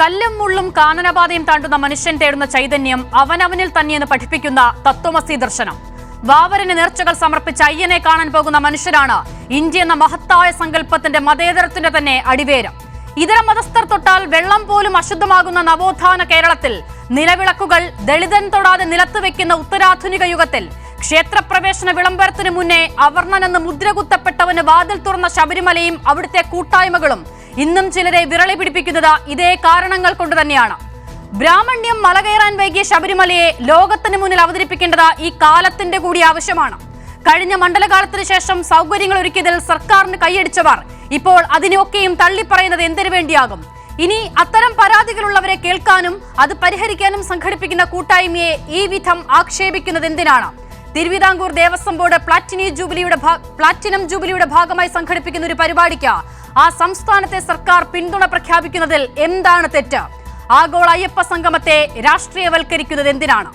കല്ലും മുള്ളും കാനനപാതയും താണ്ടുന്ന മനുഷ്യൻ തേടുന്ന ചൈതന്യം അവനവനിൽ തന്നെയെന്ന് പഠിപ്പിക്കുന്ന തത്വമസി ദർശനം. വാവരന് നേർച്ചകൾ സമർപ്പിച്ച അയ്യനെ കാണാൻ പോകുന്ന മനുഷ്യരാണ് ഇന്ത്യ എന്ന മഹത്തായ സങ്കല്പത്തിന്റെ മതേതരത്തിന്റെ തന്നെ അടിവേരം. ഇതര മതസ്ഥർ തൊട്ടാൽ വെള്ളം പോലും അശുദ്ധമാകുന്ന നവോത്ഥാന കേരളത്തിൽ നിലവിളക്കുകൾ ദളിതൻ തൊടാതെ നിലത്ത് വെക്കുന്ന ഉത്തരാധുനിക യുഗത്തിൽ ക്ഷേത്രപ്രവേശന വിളംബരത്തിന് മുന്നേ അവർണനെന്ന് മുദ്രകുത്തപ്പെട്ടവന് വാതിൽ തുറന്ന ശബരിമലയും അവിടുത്തെ കൂട്ടായ്മകളും ഇന്നും ചിലരെ വിരളി പിടിപ്പിക്കുന്നത് ഇതേ കാരണങ്ങൾ കൊണ്ട് തന്നെയാണ്. ബ്രാഹ്മണ്യം മലകയറാൻ വൈകിയ ശബരിമലയെ ലോകത്തിന് മുന്നിൽ അവതരിപ്പിക്കേണ്ടത് ഈ കാലത്തിന്റെ കൂടി ആവശ്യമാണ്. കഴിഞ്ഞ മണ്ഡലകാലത്തിന് ശേഷം സൗകര്യങ്ങൾ ഒരുക്കിയതിൽ സർക്കാരിന് കൈയടിച്ചവർ ഇപ്പോൾ അതിനെയൊക്കെയും തള്ളിപ്പറയുന്നത് എന്തിനു വേണ്ടിയാകും? ഇനി അത്തരം പരാതികളുള്ളവരെ കേൾക്കാനും അത് പരിഹരിക്കാനും സംഘടിപ്പിക്കുന്ന കൂട്ടായ്മയെ ഈ വിധം ആക്ഷേപിക്കുന്നത് എന്തിനാണ്? തിരുവിതാംകൂർ ദേവസ്വം ബോർഡ് പ്ലാറ്റിനി ജൂബിലിയുടെ പ്ലാറ്റിനം ജൂബിലിയുടെ ഭാഗമായി സംഘടിപ്പിക്കുന്ന ഒരു പരിപാടിക്ക് ആ സംസ്ഥാനത്തെ സർക്കാർ പിന്തുണ പ്രഖ്യാപിക്കുന്നതിൽ എന്താണ് തെറ്റ്? ആഗോള അയ്യപ്പ സംഗമത്തെ രാഷ്ട്രീയവൽക്കരിക്കുന്നത് എന്തിനാണ്?